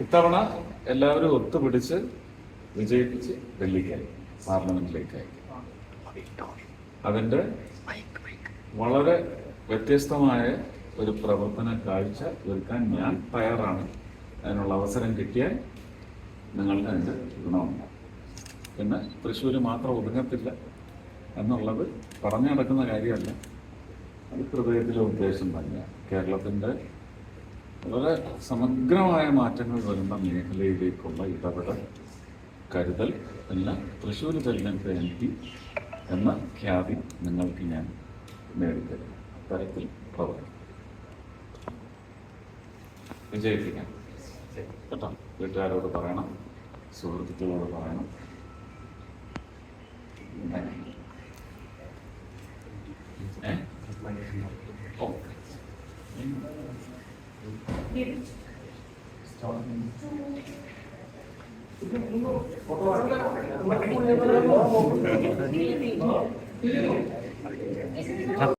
ഇത്തവണ എല്ലാവരും ഒത്തുപിടിച്ച് വിജയിപ്പിച്ച് ഡൽഹിക്കായി അയക്കും. അതിന്റെ വളരെ വ്യത്യസ്തമായ ഒരു പ്രവർത്തന കാഴ്ച ഒരുക്കാൻ ഞാൻ തയ്യാറാണ്. അതിനുള്ള അവസരം കിട്ടിയാൽ നിങ്ങൾക്ക് അതിന്റെ ഗുണമുണ്ട്. പിന്നെ തൃശ്ശൂർ മാത്രം ഒതുങ്ങത്തില്ല എന്നുള്ളത് പറഞ്ഞു നടക്കുന്ന കാര്യമല്ല. അത് ഹൃദയത്തിലെ ഉദ്ദേശം തന്നെയാണ് കേരളത്തിന്റെ വളരെ സമഗ്രമായ മാറ്റങ്ങൾ വരുന്ന മേഖലയിലേക്കുള്ള ഇടപെടൽ കരുതൽ എല്ലാം തൃശ്ശൂർ തെരഞ്ഞെടുപ്പ് എം പി എന്ന ഖ്യാതി നിങ്ങൾക്ക് ഞാൻ നേടിത്തരും. അത്തരത്തിൽ പ്രവർത്തിക്കും. വിജയിപ്പിക്കാം. കേട്ടോ. വീട്ടുകാരോട് പറയണം സുഹൃത്തുക്കളോട് പറയണം. ഓ.